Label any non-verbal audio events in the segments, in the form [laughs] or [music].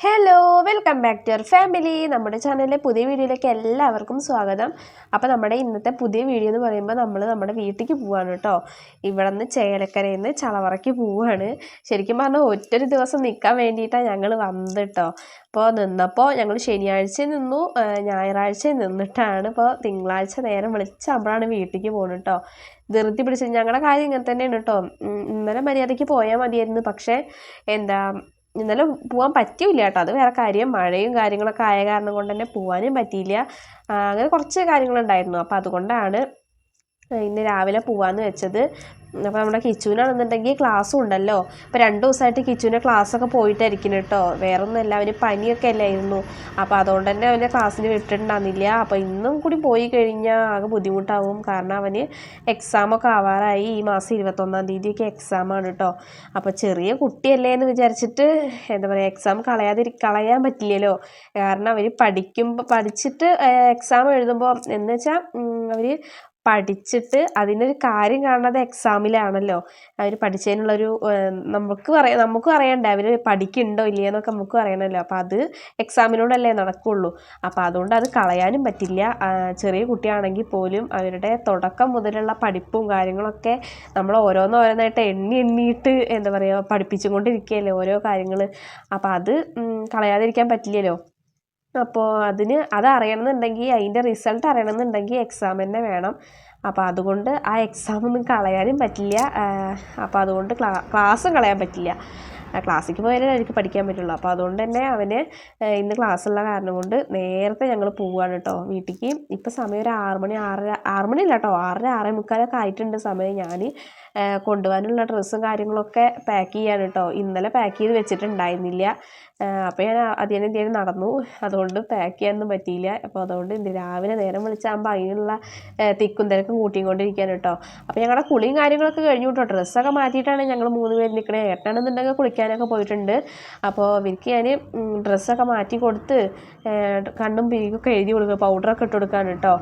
Hello welcome back to your family നമ്മുടെ ചാനലിലെ പുതിയ വീഡിയോയിലേക്ക് എല്ലാവർക്കും സ്വാഗതം. അപ്പോൾ നമ്മുടെ ഇന്നത്തെ പുതിയ വീഡിയോ എന്ന് പറയുമ്പോൾ നമ്മൾ നമ്മുടെ വീട്ടിലേക്ക് പോവാണ് കേട്ടോ. ഇവിടെ നിന്ന് ചേലക്കരയിൽ നിന്ന് ചളവറയ്ക്ക് പോവുകയാണ് ശരിക്കും പറഞ്ഞാൽ ഒറ്റൊരു ദിവസം നിൽക്കാൻ വേണ്ടിയിട്ടാണ് ഞങ്ങൾ വന്നത് കേട്ടോ. അപ്പോൾ നിന്നപ്പോൾ ഞങ്ങൾ ശനിയാഴ്ച നിന്നു ഞായറാഴ്ച നിന്നിട്ടാണ് ഇപ്പോൾ തിങ്കളാഴ്ച നേരം വിളിച്ചാകുമ്പോഴാണ് വീട്ടിലേക്ക് പോകുന്നത് കേട്ടോ. ധൃതി പിടിച്ചത് ഞങ്ങളുടെ കാര്യം ഇങ്ങനെ തന്നെയാണ് കേട്ടോ. ഇന്നലെ മര്യാദയ്ക്ക് പോയാൽ മതിയായിരുന്നു. പക്ഷേ എന്താ ഇന്നലെ പോകാൻ പറ്റിയില്ല കേട്ടോ അത് വേറെ കാര്യം. മഴയും കാര്യങ്ങളൊക്കെ ആയ കാരണം കൊണ്ട് തന്നെ പോകാനും പറ്റിയില്ല. അങ്ങനെ കുറച്ച് കാര്യങ്ങളുണ്ടായിരുന്നു. അപ്പോൾ അതുകൊണ്ടാണ് ഇന്ന് രാവിലെ പോവാന്ന് വെച്ചത്. അപ്പോൾ നമ്മുടെ കിച്ചുവിനാണെന്നുണ്ടെങ്കിൽ ക്ലാസ്സും ഉണ്ടല്ലോ. അപ്പോൾ രണ്ട് ദിവസമായിട്ട് കിച്ചുവിന്റെ ക്ലാസ്സൊക്കെ പോയിട്ടായിരിക്കും കേട്ടോ. വേറെ ഒന്നുമല്ല അവന് പനിയൊക്കെ അല്ലായിരുന്നു. അപ്പോൾ അതുകൊണ്ട് തന്നെ അവന്റെ ക്ലാസ്സിന് വിട്ടിട്ടുണ്ടാകുന്നില്ല അപ്പോൾ ഇന്നും കൂടി പോയി കഴിഞ്ഞാൽ ആകെ ബുദ്ധിമുട്ടാവും. കാരണം അവന് എക്സാമൊക്കെ ആവാറായി. ഈ മാസം ഇരുപത്തൊന്നാം തീയതിയൊക്കെ എക്സാമാണ് കേട്ടോ. അപ്പോൾ ചെറിയ കുട്ടിയല്ലേ എന്ന് വിചാരിച്ചിട്ട് എന്താ പറയുക എക്സാം കളയാതിരി കളയാൻ പറ്റില്ലല്ലോ. കാരണം അവർ പഠിക്കുമ്പോൾ പഠിച്ചിട്ട് എക്സാം എഴുതുമ്പോൾ എന്ന് വെച്ചാൽ അവർ പഠിച്ചിട്ട് അതിനൊരു കാര്യം കാണുന്നത് എക്സാമിലാണല്ലോ അവർ പഠിച്ചതിനുള്ളൊരു നമുക്ക് പറയാം നമുക്കും അറിയണ്ടേ അവർ പഠിക്കുന്നുണ്ടോ ഇല്ലയോ എന്നൊക്കെ നമുക്കും അറിയണമല്ലോ അപ്പോൾ അത് എക്സാമിനോടല്ലേ നടക്കുള്ളൂ. അപ്പോൾ അതുകൊണ്ട് അത് കളയാനും പറ്റില്ല. ചെറിയ കുട്ടിയാണെങ്കിൽ പോലും അവരുടെ തുടക്കം മുതലുള്ള പഠിപ്പും കാര്യങ്ങളൊക്കെ നമ്മൾ ഓരോന്നോരോന്നായിട്ട് എണ്ണി എണ്ണിയിട്ട് എന്താ പറയുക പഠിപ്പിച്ചുകൊണ്ടിരിക്കുകയല്ലേ ഓരോ കാര്യങ്ങൾ അപ്പോൾ അത് കളയാതിരിക്കാൻ പറ്റില്ലല്ലോ. അപ്പോൾ അതിന് അത് അറിയണമെന്നുണ്ടെങ്കിൽ അതിന്റെ റിസൾട്ട് അറിയണമെന്നുണ്ടെങ്കിൽ എക്സാം തന്നെ വേണം. അപ്പോൾ അതുകൊണ്ട് ആ എക്സാം ഒന്നും കളയാനും പറ്റില്ല. അപ്പോൾ അതുകൊണ്ട് ക്ലാ ക്ലാസ്സും കളയാൻ പറ്റില്ല. ആ, ക്ലാസ്സിലേക്ക് പോയാലേ എനിക്ക് പഠിക്കാൻ പറ്റുള്ളൂ. അപ്പോൾ അതുകൊണ്ട് തന്നെ അവന് ഇന്ന് ക്ലാസ്സുള്ള കാരണം കൊണ്ട് നേരത്തെ ഞങ്ങൾ പോവുകയാണ് കേട്ടോ വീട്ടിലേക്ക് ഇപ്പോൾ സമയം ഒരു ആറ് മണി ആറര ആറ് മണിയില്ല കേട്ടോ ആറര ആറേ മുക്കാലൊക്കെ ആയിട്ടുണ്ട് സമയം ഞാൻ കൊണ്ടുപോകാനുള്ള ഡ്രസ്സും കാര്യങ്ങളൊക്കെ പാക്ക് ചെയ്യാണ് കേട്ടോ ഇന്നലെ പാക്ക് ചെയ്ത് വെച്ചിട്ടുണ്ടായിരുന്നില്ല. അപ്പോൾ ഞാൻ അതിനെ ഇതിനെ നടന്നു. അതുകൊണ്ട് പാക്ക് ചെയ്യാനൊന്നും പറ്റിയില്ല. അപ്പോൾ അതുകൊണ്ട് ഇന്ന് രാവിലെ നേരം വിളിച്ചാകുമ്പോൾ അതിനുള്ള തിക്കും തിരക്കും കൂട്ടിക്കൊണ്ടിരിക്കുകയാണ് കേട്ടോ അപ്പോൾ ഞങ്ങളുടെ കുളിയും കാര്യങ്ങളൊക്കെ കഴിഞ്ഞു കേട്ടോ ഡ്രസ്സൊക്കെ മാറ്റിയിട്ടാണ് ഞങ്ങൾ മൂന്ന് പേര് നിൽക്കണേ ഏട്ടനാണെന്നുണ്ടെങ്കിൽ കുളിക്കാനൊക്കെ പോയിട്ടുണ്ട്. അപ്പോൾ എനിക്ക് ഞാൻ ഡ്രസ്സൊക്കെ മാറ്റി കൊടുത്ത് കണ്ണും പിരികൊക്കെ എഴുതി കൊടുക്കുക പൗഡറൊക്കെ ഇട്ട് കൊടുക്കാണ് കേട്ടോ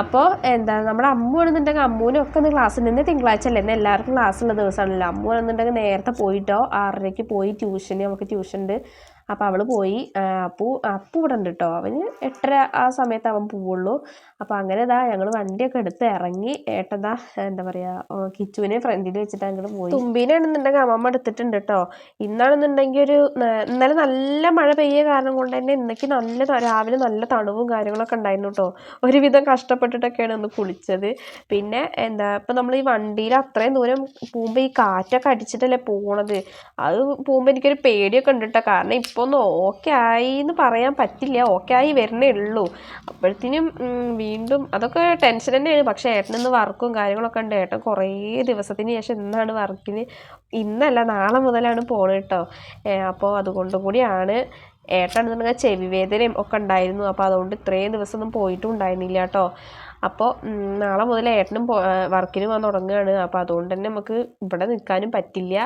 അപ്പോൾ എന്താ നമ്മുടെ അമ്മു ആണെന്നുണ്ടെങ്കിൽ അമ്മൂനൊക്കെ ഒന്ന് ക്ലാസ് ഉണ്ട്. ഇന്ന് തിങ്കളാഴ്ച അല്ലേ? ഇന്ന് എല്ലാവർക്കും ക്ലാസ് ഉള്ള ദിവസമാണല്ലോ. അമ്മു ആണെന്നുണ്ടെങ്കിൽ നേരത്തെ പോയിട്ടോ ആറരയ്ക്ക് പോയി ട്യൂഷന് നമുക്ക് ട്യൂഷൻ ഉണ്ട് അപ്പോൾ അവൾ പോയി അപ്പു അപ്പു ഇവിടെ ഉണ്ട് കേട്ടോ അവന് എട്ടര ആ സമയത്ത് അവൻ പോവുള്ളൂ. അപ്പോൾ അങ്ങനെ ഇതാ ഞങ്ങൾ വണ്ടിയൊക്കെ എടുത്ത് ഇറങ്ങി ഏട്ടതാ എന്താ പറയുക കിച്ചുവിനെ ഫ്രണ്ടിൽ വെച്ചിട്ട് അങ്ങോട്ട് പോയി. തുമ്പീനാണെന്നുണ്ടെങ്കിൽ അമ്മമ്മ എടുത്തിട്ടുണ്ട് കേട്ടോ ഇന്നാണെന്നുണ്ടെങ്കിൽ ഒരു ഇന്നലെ നല്ല മഴ പെയ്യ കാരണം കൊണ്ട് തന്നെ ഇന്നേക്ക് നല്ല രാവിലെ നല്ല തണുവും കാര്യങ്ങളൊക്കെ ഉണ്ടായിരുന്നു കേട്ടോ ഒരുവിധം കഷ്ടപ്പെട്ടിട്ടൊക്കെയാണ് ഒന്ന് കുളിച്ചത്. പിന്നെ എന്താ ഇപ്പം നമ്മൾ ഈ വണ്ടിയിൽ അത്രയും ദൂരം പോകുമ്പോൾ ഈ കാറ്റൊക്കെ അടിച്ചിട്ടല്ലേ പോണത്? അത് പോകുമ്പോൾ എനിക്കൊരു പേടിയൊക്കെ ഉണ്ട് കേട്ടോ കാരണം ഇപ്പോൾ ഒന്ന് ഓക്കെ ആയി എന്ന് പറയാൻ പറ്റില്ല. ഓക്കെ ആയി വരണേ ഉള്ളൂ. അപ്പോഴത്തേനും വീണ്ടും അതൊക്കെ ടെൻഷൻ തന്നെയാണ് പക്ഷേ ഏട്ടനിന്ന് വർക്കും കാര്യങ്ങളൊക്കെ ഉണ്ട്. ഏട്ടൻ കുറേ ദിവസത്തിന് ശേഷം ഇന്നാണ് വർക്കിന്. ഇന്നല്ല നാളെ മുതലാണ് പോണത് കേട്ടോ അപ്പോൾ അതുകൊണ്ടും കൂടിയാണ് ഏട്ടാണെന്നുണ്ടെങ്കിൽ ചെവി വേദനയും ഒക്കെ ഉണ്ടായിരുന്നു. അപ്പോൾ അതുകൊണ്ട് ഇത്രയും ദിവസമൊന്നും പോയിട്ടും ഉണ്ടായിരുന്നില്ല കേട്ടോ അപ്പോൾ നാളെ മുതൽ ഏട്ടനും വർക്കിന് പോകാൻ തുടങ്ങുകയാണ്. അപ്പോൾ അതുകൊണ്ട് തന്നെ നമുക്ക് ഇവിടെ നിൽക്കാനും പറ്റില്ല.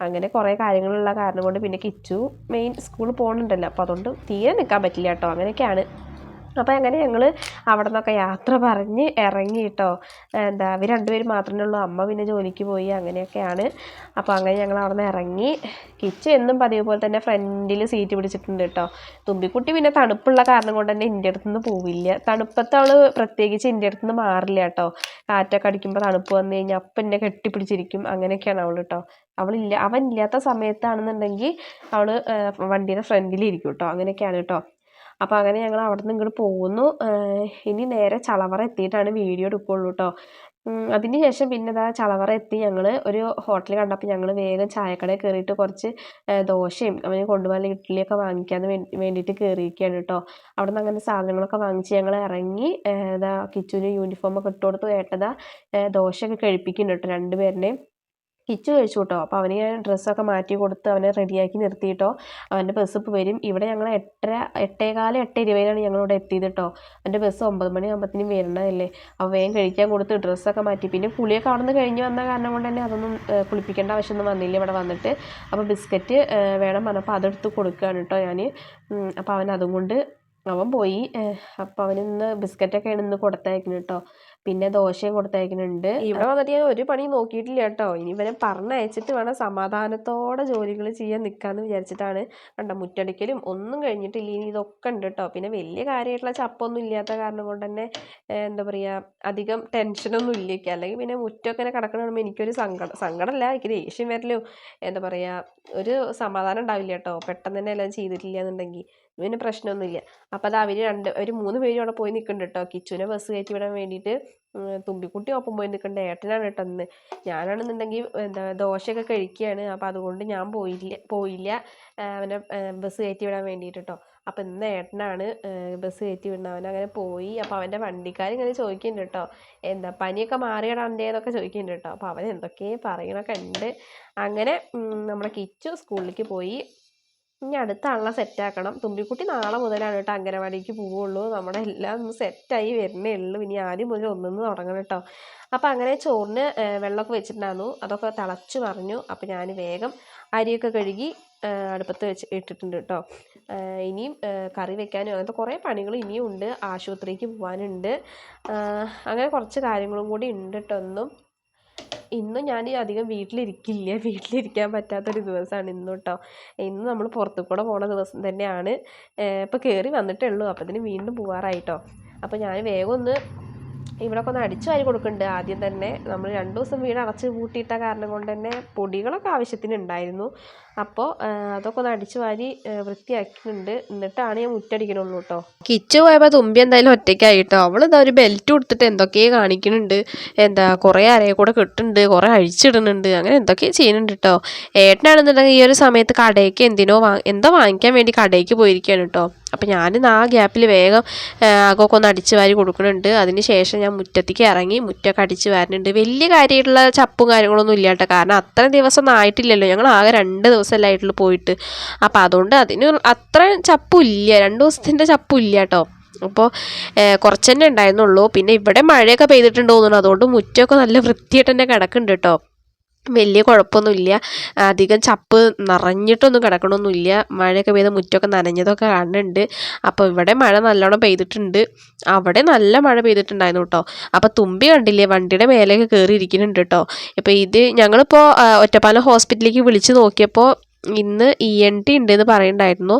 അങ്ങനെ കുറേ കാര്യങ്ങളുള്ള കാരണം കൊണ്ട് പിന്നെ കിച്ചു മെയിൻ സ്കൂളിൽ പോകുന്നുണ്ടല്ലോ അപ്പോൾ അതുകൊണ്ട് തീരെ നിൽക്കാൻ പറ്റില്ല കേട്ടോ. അങ്ങനെയൊക്കെയാണ്. അപ്പോൾ അങ്ങനെ ഞങ്ങൾ അവിടെ നിന്നൊക്കെ യാത്ര പറഞ്ഞ് ഇറങ്ങി കേട്ടോ എന്താ അവർ രണ്ടുപേരും മാത്രമേ ഉള്ളൂ. അമ്മ പിന്നെ ജോലിക്ക് പോയി അങ്ങനെയൊക്കെയാണ്. അപ്പോൾ അങ്ങനെ ഞങ്ങൾ അവിടെ നിന്ന് ഇറങ്ങി. കിച്ച് എന്നും പതിവ് പോലെ തന്നെ ഫ്രണ്ടിൽ സീറ്റ് പിടിച്ചിട്ടുണ്ട് കേട്ടോ. തുമ്പിക്കുട്ടി പിന്നെ തണുപ്പുള്ള കാരണം കൊണ്ട് തന്നെ എന്റെ അടുത്ത് നിന്ന് പോവില്ല. തണുപ്പത്ത് അവൾ പ്രത്യേകിച്ച് എന്റെ അടുത്ത് നിന്ന് മാറില്ല കേട്ടോ. കാറ്റൊക്കെ അടിക്കുമ്പോൾ തണുപ്പ് വന്നു കഴിഞ്ഞാൽ അപ്പം എന്നെ കെട്ടിപ്പിടിച്ചിരിക്കും. അങ്ങനെയൊക്കെയാണ് അവൾ കേട്ടോ. അവളില്ല അവൻ ഇല്ലാത്ത സമയത്താണെന്നുണ്ടെങ്കിൽ അവൾ വണ്ടിയുടെ ഫ്രണ്ടിലിരിക്കും കേട്ടോ. അങ്ങനെയൊക്കെയാണ് കേട്ടോ. അപ്പോൾ അങ്ങനെ ഞങ്ങൾ അവിടെ നിന്ന് ഇങ്ങോട്ട് പോകുന്നു ഇനി നേരെ ചളവറ എത്തിയിട്ടാണ് വീഡിയോ എടുക്കുള്ളൂ കേട്ടോ അതിന് ശേഷം പിന്നെ ഇതാ ചളവറ എത്തി ഞങ്ങൾ ഒരു ഹോട്ടൽ കണ്ടപ്പോൾ ഞങ്ങൾ വേഗം ചായക്കടയിൽ കയറിയിട്ട് കുറച്ച് ദോശയും അവന് കൊണ്ടുപോകാൻ ഇഡ്ഡലിയൊക്കെ വാങ്ങിക്കാൻ വേണ്ടി വേണ്ടിയിട്ട് കയറിയിരിക്കുകയാണ് കേട്ടോ അവിടെ നിന്ന് അങ്ങനെ സാധനങ്ങളൊക്കെ വാങ്ങിച്ച് ഞങ്ങൾ ഇറങ്ങി ഇതാ കിച്ചുവിന് യൂണിഫോമൊക്കെ ഇട്ട് കൊടുത്ത് ഏട്ടതാ ദോശയൊക്കെ കഴിപ്പിക്കുന്നുണ്ട് കേട്ടോ രണ്ടുപേരുടെയും. കിച്ചു കഴിച്ചു കേട്ടോ അപ്പോൾ അവന് ഞാൻ ഡ്രസ്സൊക്കെ മാറ്റി കൊടുത്ത് അവനെ റെഡിയാക്കി നിർത്തിയിട്ടോ. അവന്റെ ബസ് ഇപ്പോൾ വരും. ഇവിടെ ഞങ്ങൾ എട്ടര എട്ടേകാൽ എട്ട് ഇരുപതിനാണ് ഞങ്ങളിവിടെ എത്തിയത് കേട്ടോ അവന്റെ ബസ് ഒമ്പത് മണി ആകുമ്പോഴത്തേനും വരണതല്ലേ അപ്പോൾ വേഗം കഴിക്കാൻ കൊടുത്ത് ഡ്രസ്സൊക്കെ മാറ്റി. പിന്നെ പുളിയൊക്കെ അവിടെ നിന്ന് കഴിഞ്ഞ് വന്ന കാരണം കൊണ്ട് തന്നെ അതൊന്നും കുളിപ്പിക്കേണ്ട ആവശ്യമൊന്നും വന്നില്ല ഇവിടെ വന്നിട്ട്. അപ്പോൾ ബിസ്ക്കറ്റ് വേണം പറഞ്ഞപ്പോൾ അതെടുത്ത് കൊടുക്കുകയാണ് കേട്ടോ ഞാൻ അപ്പോൾ അവൻ അതും കൊണ്ട് അവൻ പോയി. അപ്പോൾ അവനിന്ന് ബിസ്ക്കറ്റൊക്കെയാണ് ഇന്ന് കൊടുത്തയക്കുന്നത് കേട്ടോ പിന്നെ ദോശയും കൊടുത്തയക്കുന്നുണ്ട്. ഇവിടെ വന്നിട്ട് ഞാൻ ഒരു പണി നോക്കിയിട്ടില്ല കേട്ടോ. ഇനി ഇവനെ പറഞ്ഞയച്ചിട്ട് വേണം സമാധാനത്തോടെ ജോലികൾ ചെയ്യാൻ നിൽക്കാന്ന് വിചാരിച്ചിട്ടാണ്. കണ്ട മുറ്റടിക്കലും ഒന്നും കഴിഞ്ഞിട്ടില്ല. ഇനി ഇതൊക്കെ ഉണ്ട് കേട്ടോ. പിന്നെ വലിയ കാര്യമായിട്ടുള്ള ചപ്പൊന്നും ഇല്ലാത്ത കാരണം കൊണ്ട് തന്നെ എന്താ പറയുക അധികം ടെൻഷനൊന്നും ഇല്ലേക്ക്. അല്ലെങ്കിൽ പിന്നെ മുറ്റമൊക്കെ ഇങ്ങനെ കിടക്കണ കാണുമ്പോൾ എനിക്കൊരു സങ്കടം സങ്കടമല്ല എനിക്ക് ദേഷ്യം വരലും എന്താ പറയുക ഒരു സമാധാനം ഉണ്ടാവില്ല കേട്ടോ. പെട്ടെന്ന് തന്നെ എല്ലാം ചെയ്തിട്ടില്ല എന്നുണ്ടെങ്കിൽ. പിന്നെ പ്രശ്നമൊന്നുമില്ല. അപ്പോൾ അത് അവർ രണ്ട് ഒരു മൂന്ന് പേരും അവിടെ പോയി നിൽക്കുന്നുണ്ട് കേട്ടോ. കിച്ചുവിനെ ബസ് കയറ്റി വിടാൻ വേണ്ടിയിട്ട്. തുമ്പിക്കുട്ടി ഒപ്പം പോയി നിൽക്കേണ്ട ഏട്ടനാണ് കേട്ടോ ഇന്ന്. ഞാനാണെന്നുണ്ടെങ്കിൽ എന്താ ദോശയൊക്കെ കഴിക്കുകയാണ്. അപ്പോൾ അതുകൊണ്ട് ഞാൻ പോയില്ല പോയില്ല. അവനെ ബസ് കയറ്റി വിടാൻ വേണ്ടിയിട്ട് കേട്ടോ. അപ്പോൾ ഇന്ന് ഏട്ടനാണ് ബസ് കയറ്റി വിടുന്നത്. അവൻ അങ്ങനെ പോയി. അപ്പോൾ അവന്റെ വണ്ടിക്കാർ ഇങ്ങനെ ചോദിക്കുന്നുണ്ട് കേട്ടോ. എന്താ പനിയൊക്കെ മാറിയടാ എന്റെ എന്നൊക്കെ ചോദിക്കുന്നുണ്ട് കേട്ടോ. അപ്പോൾ അവൻ എന്തൊക്കെ പറയണൊക്കെ ഉണ്ട്. അങ്ങനെ നമ്മുടെ കിച്ചു സ്കൂളിലേക്ക് പോയി. ഇനി അടുത്ത സെറ്റാക്കണം തുമ്പിക്കുട്ടി നാളെ മുതലാണ് കേട്ടോ അംഗനവാടിക്ക് പോവുള്ളൂ. നമ്മുടെ എല്ലാം ഒന്ന് സെറ്റായി വരുന്നേ ഉള്ളൂ. ഇനി ആദ്യം മുതൽ ഒന്നിന്ന് തുടങ്ങണം കേട്ടോ. അപ്പോൾ അങ്ങനെ ചോറിന് വെള്ളമൊക്കെ വെച്ചിട്ടുണ്ടായിരുന്നു. അതൊക്കെ തിളച്ചു പറഞ്ഞു. അപ്പോൾ ഞാൻ വേഗം അരിയൊക്കെ കഴുകി അടുപ്പത്ത് വെച്ച് ഇട്ടിട്ടുണ്ട് കേട്ടോ. ഇനിയും കറി വെക്കാനും അങ്ങനത്തെ കുറേ പണികൾ ഇനിയും ഉണ്ട്. ആശുപത്രിക്ക് പോകാനുണ്ട് അങ്ങനെ കുറച്ച് കാര്യങ്ങളും കൂടി ഉണ്ട് കേട്ടോ ഒന്നും ഇന്നും ഞാൻ അധികം വീട്ടിലിരിക്കില്ല. [laughs] വീട്ടിലിരിക്കാൻ പറ്റാത്തൊരു ദിവസമാണ് ഇന്ന് കേട്ടോ ഇന്ന് നമ്മൾ പുറത്തു കൂടെ പോണ ദിവസം തന്നെയാണ് ഇപ്പോൾ കയറി വന്നിട്ടേ ഉള്ളൂ. അപ്പത്തിന് വീണ്ടും പോവാറായിട്ടോ. അപ്പോൾ ഞാൻ വേഗം ഒന്ന് ഇവിടെയൊക്കെ ഒന്ന് അടിച്ചു വാരി കൊടുക്കുന്നുണ്ട് ആദ്യം തന്നെ നമ്മൾ രണ്ട് ദിവസം വീട് അടച്ച് പൂട്ടിയിട്ട കാരണം കൊണ്ട് തന്നെ പൊടികളൊക്കെ ആവശ്യത്തിന് ഉണ്ടായിരുന്നു. അപ്പോൾ അതൊക്കെ ഒന്ന് അടിച്ചു വാരി വൃത്തിയാക്കിയിട്ടുണ്ട്. എന്നിട്ടാണ് ഞാൻ മുറ്റടിക്കണുള്ളൂ കേട്ടോ. കിച്ചു പോയപ്പോൾ തുമ്പി എന്തായാലും ഒറ്റയ്ക്കായിട്ടോ. അവൾ ഇതാ ഒരു ബെൽറ്റ് കൊടുത്തിട്ട് എന്തൊക്കെയോ കാണിക്കുന്നുണ്ട് എന്താ കുറേ അരയെ കൂടെ കെട്ടുന്നുണ്ട് കുറേ അഴിച്ചിടുന്നുണ്ട് അങ്ങനെ എന്തൊക്കെയോ ചെയ്യുന്നുണ്ട് കേട്ടോ. ഏട്ടനാണെന്നുണ്ടെങ്കിൽ ഈ ഒരു സമയത്ത് കടയ്ക്ക് എന്തിനോ വാ എന്തോ വാങ്ങിക്കാൻ വേണ്ടി കടയ്ക്ക് പോയിരിക്കുകയാണ് കേട്ടോ. അപ്പം ഞാൻ ആ ഗ്യാപ്പിൽ വേഗം അകമൊക്കെ ഒന്ന് അടിച്ച് വാരി കൊടുക്കുന്നുണ്ട്. അതിന് ശേഷം ഞാൻ മുറ്റത്തേക്ക് ഇറങ്ങി മുറ്റൊക്കെ അടിച്ച് വാരുന്നുണ്ട്. വലിയ കാര്യമായിട്ടുള്ള ചപ്പും കാര്യങ്ങളൊന്നും ഇല്ല കേട്ടോ കാരണം അത്ര ദിവസം ആയിട്ടില്ലല്ലോ. ഞങ്ങൾ ആകെ രണ്ട് ദിവസമല്ലേ ആയിട്ടുള്ളൂ പോയിട്ട്. അപ്പോൾ അതുകൊണ്ട് അതിന് അത്ര ചപ്പില്ല രണ്ട് ദിവസത്തിന്റെ ചപ്പും ഇല്ല കേട്ടോ അപ്പോൾ കുറച്ച് തന്നെ ഉണ്ടായിരുന്നുള്ളൂ. പിന്നെ ഇവിടെ മഴയൊക്കെ പെയ്തിട്ടുണ്ട് തോന്നുന്നു. അതുകൊണ്ട് മുറ്റമൊക്കെ നല്ല വൃത്തിയായിട്ട് തന്നെ കിടക്കുന്നുണ്ട് കേട്ടോ. വലിയ കുഴപ്പമൊന്നുമില്ല. അധികം ചപ്പ് നിറഞ്ഞിട്ടൊന്നും കിടക്കണമൊന്നുമില്ല. മഴയൊക്കെ പെയ്ത മുറ്റമൊക്കെ നനഞ്ഞതൊക്കെ കാണുന്നുണ്ട്. അപ്പോൾ ഇവിടെ മഴ നല്ലോണം പെയ്തിട്ടുണ്ട്. അവിടെ നല്ല മഴ പെയ്തിട്ടുണ്ടായിരുന്നു കേട്ടോ. അപ്പോൾ തുമ്പി കണ്ടില്ലേ? വണ്ടിയുടെ മേലെയൊക്കെ കയറി ഇരിക്കുന്നുണ്ട് കേട്ടോ. ഇപ്പോൾ ഇത് ഞങ്ങളിപ്പോൾ ഒറ്റപ്പാലം ഹോസ്പിറ്റലിലേക്ക് വിളിച്ച് നോക്കിയപ്പോൾ ഇന്ന് ഇ എൻ ടി ഉണ്ടെന്ന് പറയുന്നുണ്ടായിരുന്നു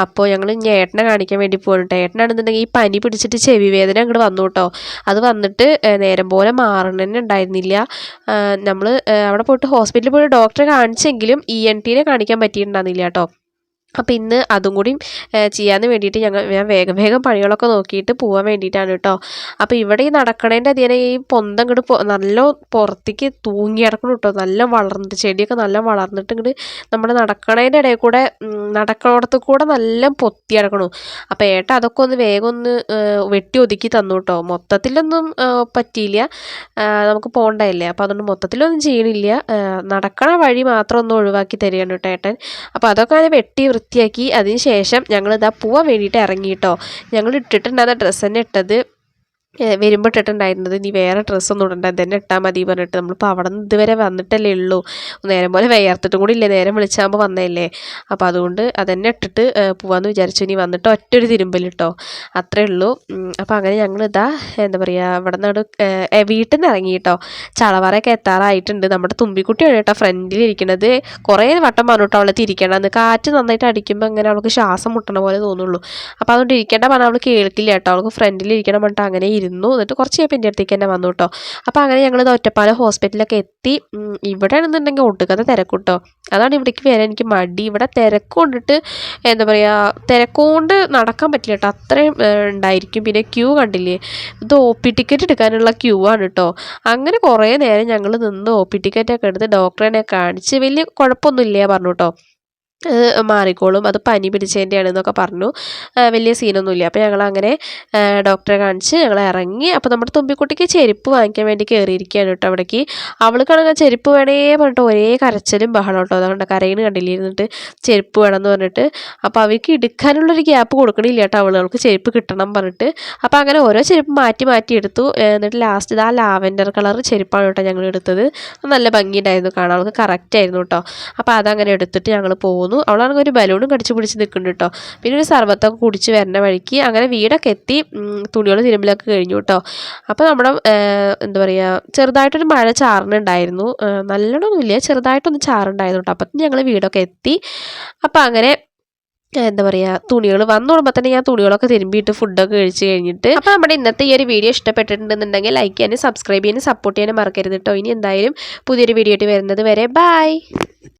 അപ്പോൾ ഞങ്ങൾ ഏട്ടനെ കാണിക്കാൻ വേണ്ടി പോയിട്ടുണ്ട് ഏട്ടനാണെന്നുണ്ടെങ്കിൽ ഈ പനി പിടിച്ചിട്ട് ചെവി വേദന അങ്ങോട്ട് വന്നു കേട്ടോ അത് വന്നിട്ട് നേരം പോലെ മാറണന്നെ ഉണ്ടായിരുന്നില്ല നമ്മൾ അവിടെ പോയിട്ട് ഹോസ്പിറ്റലിൽ പോയിട്ട് ഡോക്ടറെ കാണിച്ചെങ്കിലും ഇ എൻ ടീനെ കാണിക്കാൻ പറ്റിയിട്ടുണ്ടായിരുന്നില്ല കേട്ടോ അപ്പോൾ ഇന്ന് അതും കൂടി ചെയ്യാൻ വേണ്ടിയിട്ട് ഞങ്ങൾ ഞാൻ വേഗം വേഗം പണികളൊക്കെ നോക്കിയിട്ട് പോകാൻ വേണ്ടിയിട്ടാണ് കേട്ടോ. അപ്പോൾ ഇവിടെ ഈ നടക്കണേന്റെ അധികം ഈ പൊന്തം ഇങ്ങോട്ട് നല്ല പുറത്തേക്ക് തൂങ്ങി കിടക്കണം കേട്ടോ നല്ല വളർന്നിട്ട് ചെടിയൊക്കെ നല്ല വളർന്നിട്ട് ഇങ്ങോട്ട് നമ്മൾ നടക്കണേന്റെ ഇടയിൽ കൂടെ നടക്കണോടത്ത് കൂടെ നല്ല പൊത്തി കിടക്കണു അപ്പോൾ ഏട്ട അതൊക്കെ ഒന്ന് വേഗം ഒന്ന് വെട്ടി ഒതുക്കി തന്നു കേട്ടോ മൊത്തത്തിലൊന്നും പറ്റിയില്ല. നമുക്ക് പോകണ്ടതല്ലേ അപ്പോൾ അതുകൊണ്ട് മൊത്തത്തിലൊന്നും ചെയ്യണില്ല. നടക്കണ വഴി മാത്രം ഒന്ന് ഒഴിവാക്കി തരികയാണ് കേട്ടോ ഏട്ടൻ. അപ്പോൾ അതൊക്കെ അത് വെട്ടി വൃത്തിയാക്കി. അതിന് ശേഷം ഞങ്ങൾ ഇതാ പോവാൻ വേണ്ടിയിട്ട് ഇറങ്ങി കേട്ടോ ഞങ്ങൾ ഇട്ടിട്ടുണ്ടായിരുന്ന ഡ്രസ്സ് തന്നെ ഇട്ടത്. വരുമ്പോൾ ഇട്ടിട്ടുണ്ടായിരുന്നത് നീ വേറെ ഡ്രസ്സൊന്നും ഇടണ്ട ഇതന്നെ ഇട്ടാൽ മതി പറഞ്ഞിട്ട് നമ്മളിപ്പോൾ അവിടെ നിന്ന് ഇതുവരെ വന്നിട്ടല്ലേ ഉള്ളൂ. നേരം പോലെ വേർത്തിട്ടും കൂടി ഇല്ലേ നേരം വിളിച്ചാകുമ്പോൾ വന്നതല്ലേ. അപ്പോൾ അതുകൊണ്ട് അതന്നെ ഇട്ടിട്ട് പോവാമെന്ന് വിചാരിച്ചു. ഇനി വന്നിട്ട് ഒറ്റൊരു തിരുമ്പലിട്ടോ. അത്രേ ഉള്ളൂ. അപ്പോൾ അങ്ങനെ ഞങ്ങൾ ഇതാ എന്താ പറയുക ഇവിടെ നിന്ന് വീട്ടിൽ നിന്ന് ഇറങ്ങി കേട്ടോ ചളവറയൊക്കെ എത്താറായിട്ടുണ്ട്. നമ്മുടെ തുമ്പിക്കുട്ടിയാണ് കേട്ടോ ഫ്രണ്ടിൽ ഇരിക്കുന്നത് കുറേ വട്ടം പറഞ്ഞു കേട്ടോ അവളെ തിരിക്കണമെന്ന് കാറ്റ് നന്നായിട്ട് അടിക്കുമ്പോൾ അങ്ങനെ അവൾക്ക് ശ്വാസം മുട്ടണ പോലെ തോന്നുള്ളൂ. അപ്പോൾ അതുകൊണ്ട് ഇരിക്കേണ്ട പറഞ്ഞാൽ അവൾ കേൾക്കില്ല കേട്ടോ അവൾക്ക് ഫ്രണ്ടിൽ ഇരിക്കണം പറഞ്ഞിട്ട് അങ്ങനെ ഇരുന്നു. എന്നിട്ട് കുറച്ച് കഴിയുമ്പോൾ എന്റെ അടുത്തേക്ക് തന്നെ വന്നു കേട്ടോ അപ്പോൾ അങ്ങനെ ഞങ്ങൾ ഒറ്റപ്പാലം ഹോസ്പിറ്റലിലൊക്കെ എത്തി. ഇവിടെ ആണെന്നുണ്ടെങ്കിൽ ഒടുക്കത്തെ തിരക്കൂട്ടോ. കേട്ടോ അതാണ് ഇവിടേക്ക് വരാൻ എനിക്ക് മടി. ഇവിടെ തിരക്ക് കൊണ്ടിട്ട് എന്താ പറയുക തിരക്കുകൊണ്ട് നടക്കാൻ പറ്റില്ല കേട്ടോ അത്രയും ഉണ്ടായിരിക്കും. പിന്നെ ക്യൂ കണ്ടില്ലേ? ഇത് ഒ പി ടിക്കറ്റ് എടുക്കാനുള്ള ക്യൂ ആണ് കേട്ടോ അങ്ങനെ കുറേ നേരം ഞങ്ങൾ നിന്ന് ഒ പി ടിക്കറ്റൊക്കെ എടുത്ത് ഡോക്ടറിനെ കാണിച്ച്. വലിയ കുഴപ്പമൊന്നുമില്ല പറഞ്ഞു കേട്ടോ മാറിക്കോളും. അത് പനി പിടിച്ചതിന്റെയാണ് എന്നൊക്കെ പറഞ്ഞു. വലിയ സീനൊന്നുമില്ല. അപ്പോൾ ഞങ്ങൾ അങ്ങനെ ഡോക്ടറെ കാണിച്ച് ഞങ്ങൾ ഇറങ്ങി. അപ്പോൾ നമ്മുടെ തുമ്പിക്കുട്ടിക്ക് ചെരുപ്പ് വാങ്ങിക്കാൻ വേണ്ടി കയറിയിരിക്കുകയാണ് കേട്ടോ അവിടേക്ക്. അവൾക്കാണെങ്കിൽ ചെരുപ്പ് വേണേ പറഞ്ഞിട്ട് ഒരേ കരച്ചിലും ബഹളം കേട്ടോ അതുകൊണ്ട് കരയിന് കണ്ടില്ലിരുന്നിട്ട് ചെരുപ്പ് വേണമെന്ന് പറഞ്ഞിട്ട്. അപ്പോൾ അവർക്ക് എടുക്കാനുള്ളൊരു ഗ്യാപ്പ് കൊടുക്കണില്ല കേട്ടോ അവളുകൾക്ക് ചെരുപ്പ് കിട്ടണം പറഞ്ഞിട്ട്. അപ്പോൾ അങ്ങനെ ഓരോ ചെരുപ്പ് മാറ്റി മാറ്റി എടുത്തു. എന്നിട്ട് ലാസ്റ്റ് ആ ലാവൻഡർ കളർ ചെരുപ്പാണ് കേട്ടോ ഞങ്ങൾ എടുത്തത്. നല്ല ഭംഗിയുണ്ടായിരുന്നു കാണാൻ. അവൾക്ക് കറക്റ്റ് ആയിരുന്നു കേട്ടോ. അപ്പോൾ അതങ്ങനെ എടുത്തിട്ട് ഞങ്ങൾ പോകുന്നു തോന്നുന്നു. അവളാണെങ്കിൽ ഒരു ബലൂണും കടിച്ചു പിടിച്ച് നിൽക്കുന്നുണ്ട് കേട്ടോ. പിന്നെ ഒരു സർബത്തൊക്കെ കുടിച്ച് വരുന്ന വഴിക്ക് അങ്ങനെ വീടൊക്കെ എത്തി തുണികൾ തിരുമ്പലൊക്കെ കഴിഞ്ഞു കേട്ടോ. അപ്പോൾ നമ്മുടെ എന്താ പറയുക ചെറുതായിട്ടൊരു മഴ ചാറിനുണ്ടായിരുന്നു നല്ലോണമൊന്നുമില്ല ചെറുതായിട്ടൊന്ന് ചാറുണ്ടായിരുന്നു കേട്ടോ. അപ്പം ഞങ്ങൾ വീടൊക്കെ എത്തി. അപ്പോൾ അങ്ങനെ എന്താ പറയുക തുണികൾ വന്നു തുടങ്ങുമ്പോൾ തന്നെ ഞാൻ തുണികളൊക്കെ തിരുമ്പിയിട്ട് ഫുഡൊക്കെ കഴിച്ച് കഴിഞ്ഞിട്ട് അപ്പോൾ നമ്മുടെ ഇന്നത്തെ ഈ ഒരു വീഡിയോ ഇഷ്ടപ്പെട്ടിട്ടുണ്ടെന്നുണ്ടെങ്കിൽ ലൈക്ക് ചെയ്യാനും സബ്സ്ക്രൈബ് ചെയ്യാനും സപ്പോർട്ട് ചെയ്യാനും മറക്കരുത് കേട്ടോ. ഇനി എന്തായാലും പുതിയൊരു വീഡിയോ ആയിട്ട് വരുന്നത് വരെ ബൈ